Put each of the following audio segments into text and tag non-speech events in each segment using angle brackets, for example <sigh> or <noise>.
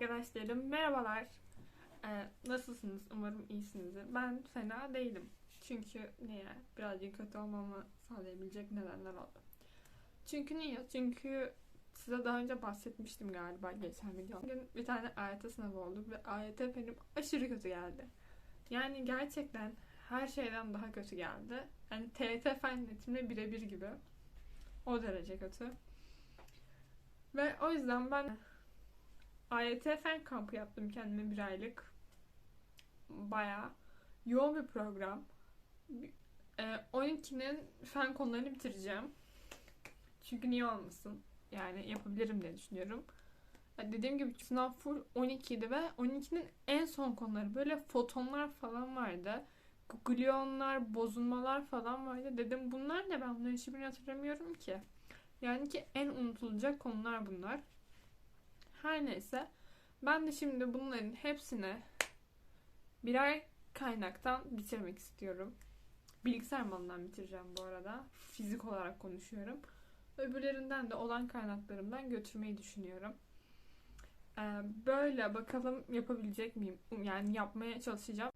başlayalım. Merhabalar. Ee, nasılsınız? Umarım iyisinizdir. Ben fena değilim. Çünkü niye? Birazcık kötü olmamı sağlayabilecek nedenler oldu. Çünkü niye? Çünkü size daha önce bahsetmiştim galiba geçen videomda. Bugün bir tane AYT sınavı oldu ve AYT benim aşırı kötü geldi. Yani gerçekten her şeyden daha kötü geldi. Yani TYT fen birebir gibi. O derece kötü. Ve o yüzden ben AYT fen kampı yaptım kendime bir aylık. Bayağı yoğun bir program. Ee, 12'nin fen konularını bitireceğim. Çünkü niye olmasın? Yani yapabilirim diye düşünüyorum. Ya Dediğim gibi sınav full 12'ydi ve 12'nin en son konuları böyle fotonlar falan vardı. Gluonlar, bozulmalar falan vardı. Dedim bunlar ne ben bunların hiçbirini hatırlamıyorum ki. Yani ki en unutulacak konular bunlar. Her neyse. Ben de şimdi bunların hepsini birer kaynaktan bitirmek istiyorum. Bilgisayar malından bitireceğim bu arada. Fizik olarak konuşuyorum. Öbürlerinden de olan kaynaklarımdan götürmeyi düşünüyorum. Ee, böyle bakalım yapabilecek miyim? Yani yapmaya çalışacağım.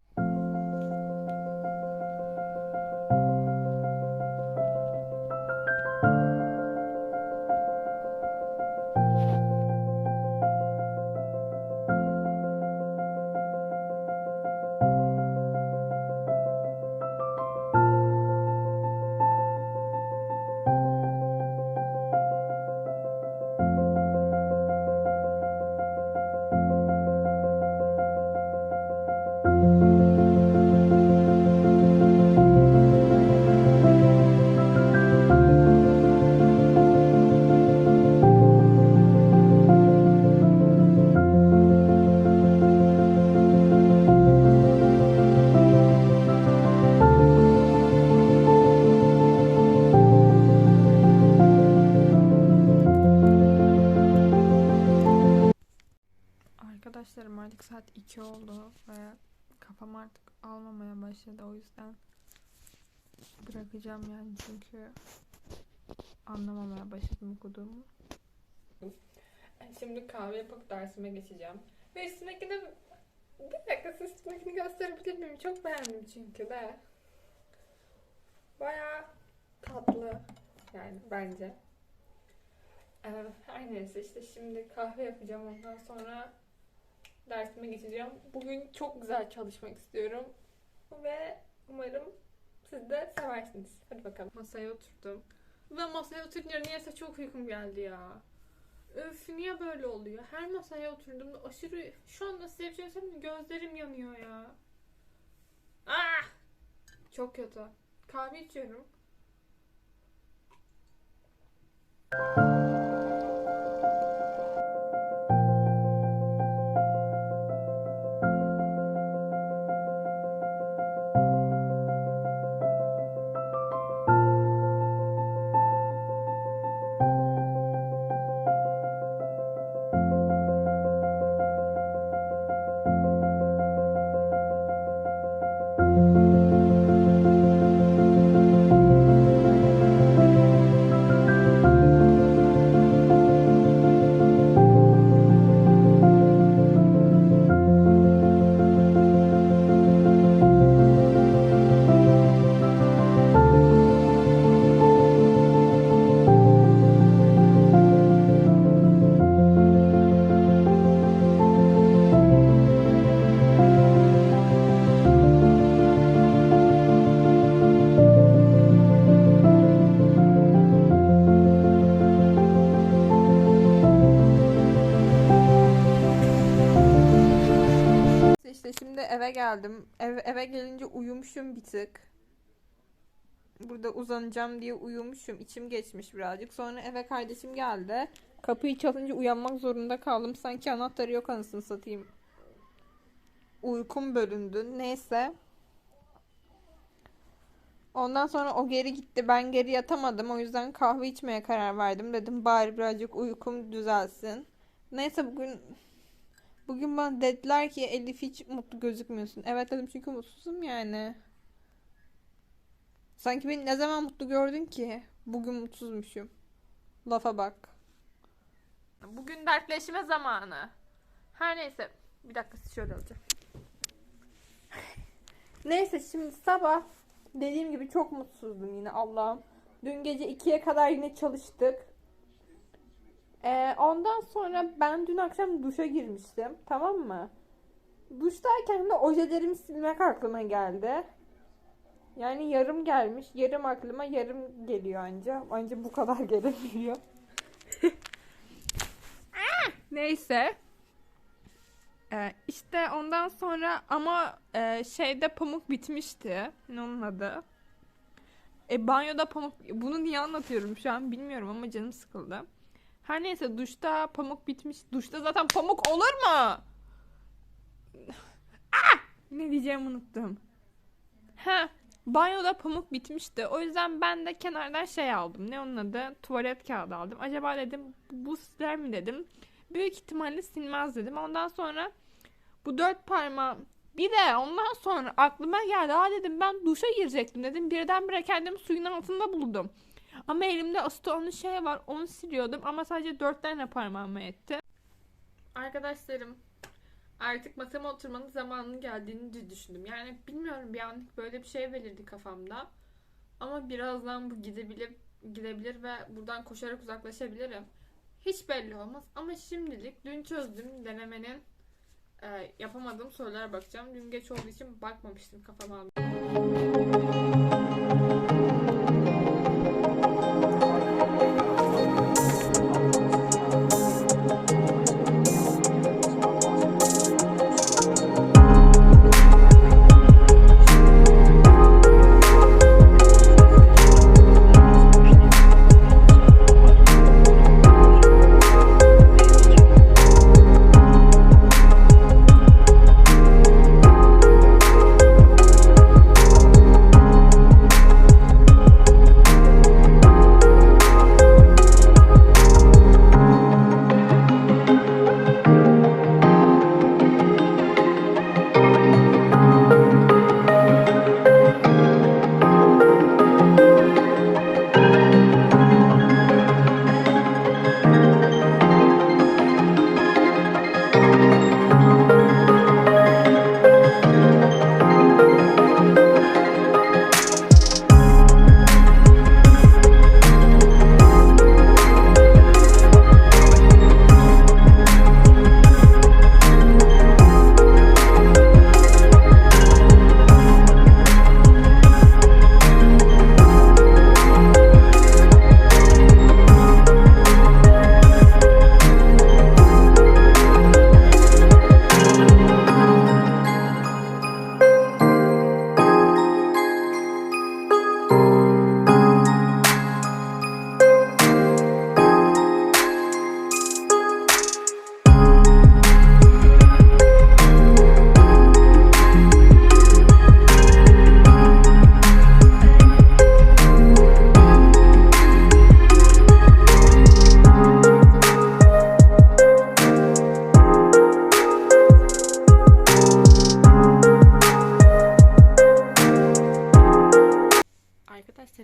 Arkadaşlarım artık saat 2 oldu ve kafam artık almamaya başladı o yüzden bırakacağım yani çünkü anlamamaya başladım okuduğumu. Şimdi kahve yapıp dersime geçeceğim. Ve üstündekini bir dakika siz üstündekini gösterebilir miyim? Çok beğendim çünkü de. Baya tatlı yani bence. Ee, her neyse işte şimdi kahve yapacağım ondan sonra dersime geçeceğim. Bugün çok güzel çalışmak istiyorum. Ve umarım siz de seversiniz. Hadi bakalım. Masaya oturdum. Ve masaya oturunca niyeyse çok uykum geldi ya. Öf niye böyle oluyor? Her masaya oturduğumda aşırı... Şu anda size bir şey söyleyeyim? Gözlerim yanıyor ya. Ah! Çok kötü. Kahve içiyorum. Şimdi eve geldim. Ev, eve gelince uyumuşum bir tık. Burada uzanacağım diye uyumuşum. İçim geçmiş birazcık. Sonra eve kardeşim geldi. Kapıyı çalınca uyanmak zorunda kaldım. Sanki anahtarı yok anasını satayım. Uykum bölündü. Neyse. Ondan sonra o geri gitti. Ben geri yatamadım. O yüzden kahve içmeye karar verdim. Dedim bari birazcık uykum düzelsin. Neyse bugün Bugün bana dediler ki Elif hiç mutlu gözükmüyorsun. Evet dedim çünkü mutsuzum yani. Sanki beni ne zaman mutlu gördün ki? Bugün mutsuzmuşum. Lafa bak. Bugün dertleşme zamanı. Her neyse. Bir dakika şöyle alacağım. Neyse şimdi sabah dediğim gibi çok mutsuzdum yine Allah'ım. Dün gece 2'ye kadar yine çalıştık. Ee, ondan sonra ben dün akşam duşa girmiştim. Tamam mı? Duştayken de ojelerimi silmek aklıma geldi. Yani yarım gelmiş. Yarım aklıma yarım geliyor anca. Anca bu kadar <laughs> gelebiliyor. <laughs> Neyse. Ee, işte ondan sonra ama e, şeyde pamuk bitmişti. Ne onun adı? E, banyoda pamuk... Bunu niye anlatıyorum şu an bilmiyorum ama canım sıkıldı. Her neyse duşta pamuk bitmiş. Duşta zaten pamuk olur mu? <laughs> Ah! Ne diyeceğimi unuttum. Ha, banyoda pamuk bitmişti. O yüzden ben de kenardan şey aldım. Ne onun adı? Tuvalet kağıdı aldım. Acaba dedim bu siler mi dedim. Büyük ihtimalle silmez dedim. Ondan sonra bu dört parmağım bir de ondan sonra aklıma geldi. Aa dedim ben duşa girecektim dedim. Birdenbire kendimi suyun altında buldum. Ama elimde asitonlu şey var. Onu siliyordum ama sadece dört tane parmağıma etti. Arkadaşlarım artık masama oturmanın zamanının geldiğini düşündüm. Yani bilmiyorum bir anlık böyle bir şey belirdi kafamda. Ama birazdan bu gidebilir, gidebilir ve buradan koşarak uzaklaşabilirim. Hiç belli olmaz ama şimdilik dün çözdüğüm denemenin e, yapamadığım sorulara bakacağım. Dün geç olduğu için bakmamıştım kafama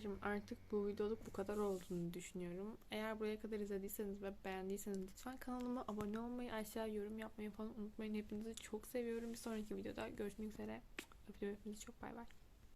Arkadaşlarım artık bu videoluk bu kadar olduğunu düşünüyorum. Eğer buraya kadar izlediyseniz ve beğendiyseniz lütfen kanalıma abone olmayı, aşağı yorum yapmayı falan unutmayın. Hepinizi çok seviyorum. Bir sonraki videoda görüşmek üzere. Öpüyorum hepinizi çok bay bay.